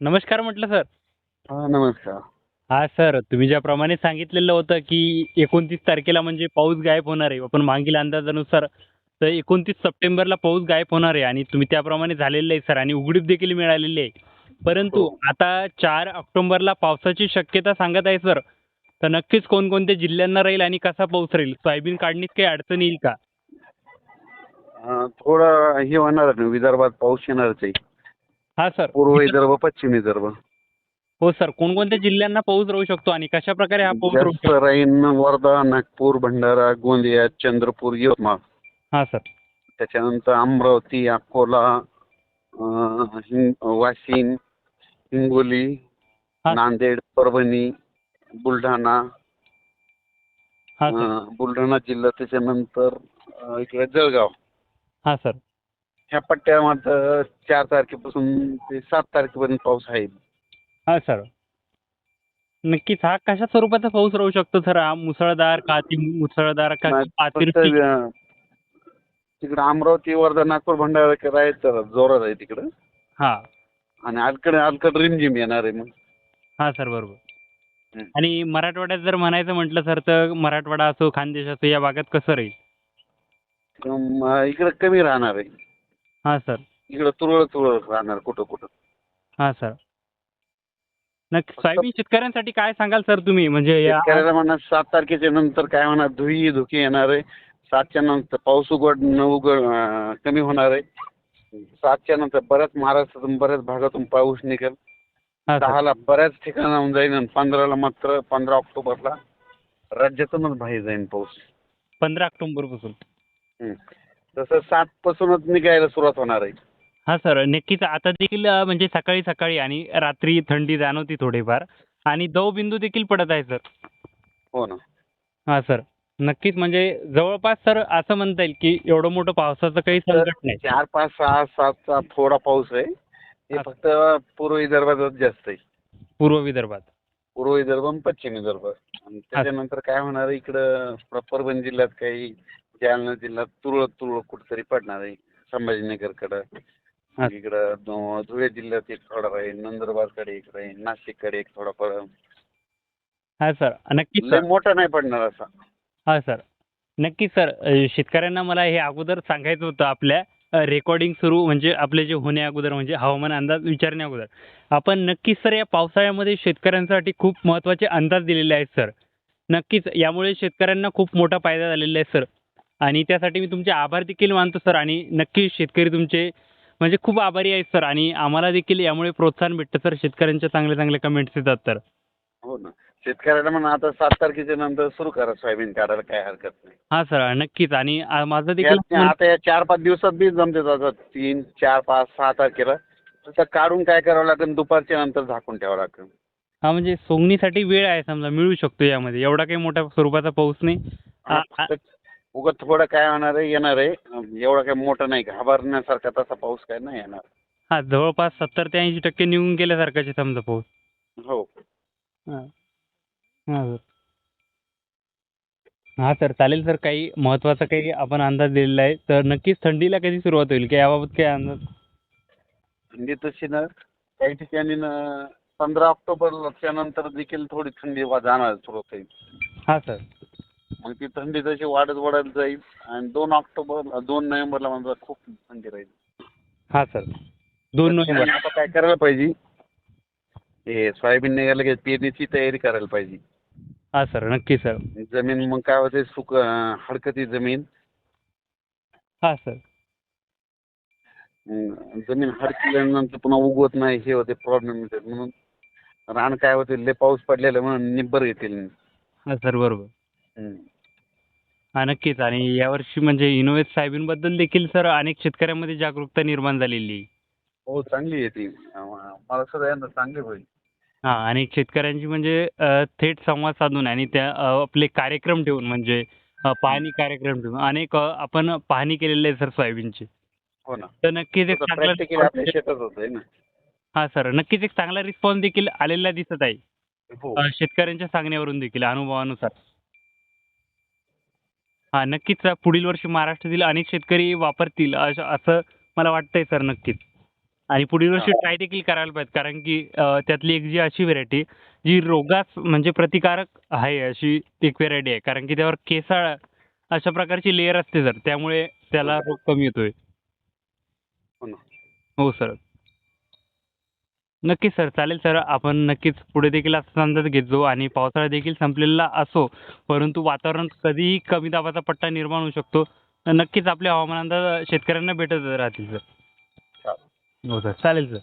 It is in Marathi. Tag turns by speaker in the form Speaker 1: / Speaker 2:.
Speaker 1: नमस्कार म्हटलं सर.
Speaker 2: हा नमस्कार.
Speaker 1: हा सर तुम्ही ज्याप्रमाणे सांगितलेलं होतं की एकोणतीस तारखेला म्हणजे पाऊस गायब होणार आहे. आपण मागील अंदाजानुसार तर एकोणतीस सप्टेंबरला पाऊस गायब होणार आहे आणि तुम्ही त्याप्रमाणे झालेलं आहे सर आणि उघडीप देखील मिळालेली आहे. परंतु
Speaker 2: हो.
Speaker 1: आता चार ऑक्टोबरला पावसाची शक्यता सांगत आहे सर. तर नक्कीच कोणकोणत्या जिल्ह्यांना राहील आणि कसा पाऊस राहील? सोयाबीन काढणीत काही अडचण येईल का?
Speaker 2: अं, थोडं हे होणार विदर्भात पाऊस येणारच आहे.
Speaker 1: हा सर.
Speaker 2: पूर्व विदर्भ पश्चिम विदर्भ.
Speaker 1: हो सर. कोणकोणत्या जिल्ह्यांना पाऊस राहू शकतो आणि कशा प्रकारे हा पाऊस राहू
Speaker 2: जास्त
Speaker 1: शकतो?
Speaker 2: राहीन वर्धा नागपूर भंडारा गोंदिया चंद्रपूर यवतमाळ.
Speaker 1: हा सर.
Speaker 2: त्याच्यानंतर अमरावती अकोला अं, हिंग- वाशिम हिंगोली
Speaker 1: हा.
Speaker 2: नांदेड परभणी बुलढाणा
Speaker 1: हा सर.
Speaker 2: अं, बुलढाणा जिल्हा त्याच्यानंतर अं, इकडे जळगाव.
Speaker 1: हा सर.
Speaker 2: ह्या पट्ट्यामध्ये चार तारखेपासून ते सात तारखेपर्यंत पाऊस आहे.
Speaker 1: हा सर. नक्कीच हा कशा स्वरूपाचा पाऊस राहू शकतो सर? हा मुसळधार का अति मुसळधार का
Speaker 2: नाही, फक्त
Speaker 1: अतिवृष्टी
Speaker 2: अं, तिकडं अमरावती वर्धा नागपूर भंडारा आहे तर जोरात आहे तिकडं.
Speaker 1: हा.
Speaker 2: आणि अलीकडे अलीकडे रिमझिम येणार आहे मग.
Speaker 1: हा सर बरोबर. आणि मराठवाड्यात जर म्हणायचं म्हटलं सर तर मराठवाडा असो खानदेश असो या भागात कसं राहील?
Speaker 2: अं, इकडं कमी राहणार आहे.
Speaker 1: हा सर.
Speaker 2: इकडं तुरळक तुरळक राहणार कुठं कुठं.
Speaker 1: हा सर. नक्की सोयाबीन शेतकऱ्यांसाठी काय सांगाल सर तुम्ही? म्हणजे या
Speaker 2: शेतकऱ्याला म्हणा सात तारखेच्या नंतर काय म्हणा धुई धुकी येणार आहे. सातच्या नंतर पाऊस उघड न उघड अं, कमी होणार आहे. सातच्या नंतर बऱ्याच महाराष्ट्रातून बऱ्याच भागातून पाऊस निघेल.
Speaker 1: हा सर.
Speaker 2: दहाला बऱ्याच ठिकाणाहून जाईल आणि पंधराला मात्र पंधरा ऑक्टोबरला राज्यातूनच बाहेर जाईल पाऊस.
Speaker 1: पंधरा ऑक्टोबरपासून
Speaker 2: हं. तसं सात पासूनच निघायला सुरुवात होणार आहे.
Speaker 1: हा सर. नक्कीच आता देखील अं, म्हणजे सकाळी सकाळी आणि रात्री थंडी जाणवती थोडीफार. आणि दवबिंदू देखील पडत आहे सर.
Speaker 2: हो ना.
Speaker 1: हा सर. नक्कीच म्हणजे जवळपास सर असं म्हणता येईल की एवढं मोठं पावसाचं काही संकट नाही.
Speaker 2: चार पाच सहा सातचा थोडा पाऊस आहे. हे
Speaker 1: हा.
Speaker 2: फक्त पूर्व विदर्भातच जास्त आहे.
Speaker 1: पूर्व विदर्भात.
Speaker 2: पूर्व विदर्भ आणि पश्चिम विदर्भ. आणि त्याच्यानंतर काय होणार आहे? इकडं पर- परभणी जिल्ह्यात काही जालना जिल्ह्यात तुरळक तुरळक कुठेतरी पडणार आहे. संभाजीनगरकडं
Speaker 1: हा.
Speaker 2: इकडं धुळे जिल्ह्यात एक थोडा राहील नंदुरबारकडे एक राहील नाशिककडे एक थोडा पड.
Speaker 1: हा सर नक्कीच
Speaker 2: लय
Speaker 1: सर.
Speaker 2: मोठा नाही पडणार असा.
Speaker 1: हा सर नक्कीच सर. अ, शेतकऱ्यांना मला हे अगोदर सांगायचं होतं आपल्या रेकॉर्डिंग सुरू म्हणजे आपले जे होण्या अगोदर म्हणजे हवामान अंदाज विचारण्या अगोदर. आपण नक्कीच सर या पावसाळ्यामध्ये शेतकऱ्यांसाठी खूप महत्त्वाचे अंदाज दिलेले आहेत सर. नक्कीच यामुळे शेतकऱ्यांना खूप मोठा फायदा झालेला आहे सर. आणि त्यासाठी मी तुमचे आभार देखील मानतो सर. आणि नक्कीच शेतकरी तुमचे म्हणजे खूप आभारी आहेत सर. आणि आम्हाला देखील यामुळे प्रोत्साहन भेटतं सर. शेतकऱ्यांच्या चांगले चांगले कमेंट्स येतात तर.
Speaker 2: हो ना. शेतकऱ्याला म्हणा आता सात तारखेच्या नंतर सुरू करा सोयाबीन काढायला काय हरकत नाही.
Speaker 1: हां सर. नक्कीच. आणि आ, माझं देखील
Speaker 2: आता या चार पाच दिवसात बी जमते आता तीन चार पाच सहा तारखेला. तसं काढून काय करावं लागेल? दुपारच्या नंतर झाकून ठेवावं लागेल.
Speaker 1: हा म्हणजे सोंगणीसाठी वेळ आहे समजा. मिळू शकतो यामध्ये. एवढा काही मोठ्या स्वरूपाचा पाऊस नाही. आ- आ-
Speaker 2: उगत थोडं काय होणार आहे येणार आहे. एवढा काय मोठा नाही घाबरण्यासारखा तसा पाऊस काय नाही येणार.
Speaker 1: हा जवळपास सत्तर ते ऐंशी टक्के निघून गेल्यासारखाचे समजा पाऊस.
Speaker 2: हो.
Speaker 1: हां. हां सर. हां सर चालेल सर काही महत्त्वाचा काही आपण अंदाज दिलेला आहे. तर नक्कीच थंडीला कधी सुरुवात होईल? की याबाबत काही अंदाज?
Speaker 2: थंडी तशी ना काही ठिकाणी ना पंधरा ऑक्टोबरच्या नंतर देखील थोडी थंडी वा- जाणार सुरुवात होईल
Speaker 1: हां सर.
Speaker 2: मग ती थंडी तशी वाढत वाढत जाईल आणि दोन ऑक्टोबर दोन नोव्हेंबरला म्हणजे खूप थंडी राहील.
Speaker 1: हां सर. दोन नोव्हेंबर.
Speaker 2: आता काय करायला पाहिजे? हे सोयाबीन निघायला की पेरणीची तयारी करायला पाहिजे.
Speaker 1: हां सर. नक्की सर.
Speaker 2: जमीन मग काय होते? सुक हडकती जमीन.
Speaker 1: हां सर.
Speaker 2: जमीन हडकल्यानंतर पुन्हा उगवत नाही हे होते प्रॉब्लेम म्हणून रान काय होते? लय पाऊस पडलेला म्हणून निब्बर येतील
Speaker 1: हां सर. बरोबर.
Speaker 2: हं.
Speaker 1: नक्कीच. आणि यावर्षी म्हणजे इनोव्हेट साहेबींबद्दल देखील सर अनेक शेतकऱ्यांमध्ये जागरूकता निर्माण झालेली. आहे
Speaker 2: हो चांगली आहे ती. मला यंदा चांगली होईल.
Speaker 1: हां अनेक शेतकऱ्यांची म्हणजे अ, थेट संवाद साधून आणि त्या अ, आपले कार्यक्रम ठेवून म्हणजे अ, पाहणी कार्यक्रम ठेवून. अनेक अ, आपण पाहणी केलेली आहे सर सोयाबीनची
Speaker 2: हो ना.
Speaker 1: तर नक्कीच एक चांगला
Speaker 2: प्रॅक्टिकल आपल्या
Speaker 1: response-
Speaker 2: शेतात होत आहे ना.
Speaker 1: हां सर नक्कीच एक चांगला रिस्पॉन्स देखील आलेला दिसत आहे.
Speaker 2: हो.
Speaker 1: अ, शेतकऱ्यांच्या सांगण्यावरून देखील अनुभवानुसार. हां नक्कीच पुढील वर्षी महाराष्ट्रातील अनेक शेतकरी वापरतील असं असं मला वाटतंय सर नक्कीच. आणि पुढील वर्षी ट्राय देखील करायला पाहिजे कारण की त्यातली एक जी अशी व्हेरायटी जी रोगास म्हणजे प्रतिकारक आहे अशी एक व्हेरायटी आहे. कारण की त्यावर केसाळ अशा प्रकारची लेअर असते सर त्यामुळे त्याला रोग कमी येतोय
Speaker 2: हो.
Speaker 1: हो सर. नक्कीच सर चालेल सर. आपण नक्कीच पुढे देखील असा अंदाज घेत जाऊ आणि पावसाळा देखील संपलेला असो परंतु वातावरण कधीही कमी दाबाचा पट्टा निर्माण होऊ शकतो. तर नक्कीच आपले हवामान अंदाज शेतकऱ्यांना भेटत राहतील सर. हो सर चालेल सर.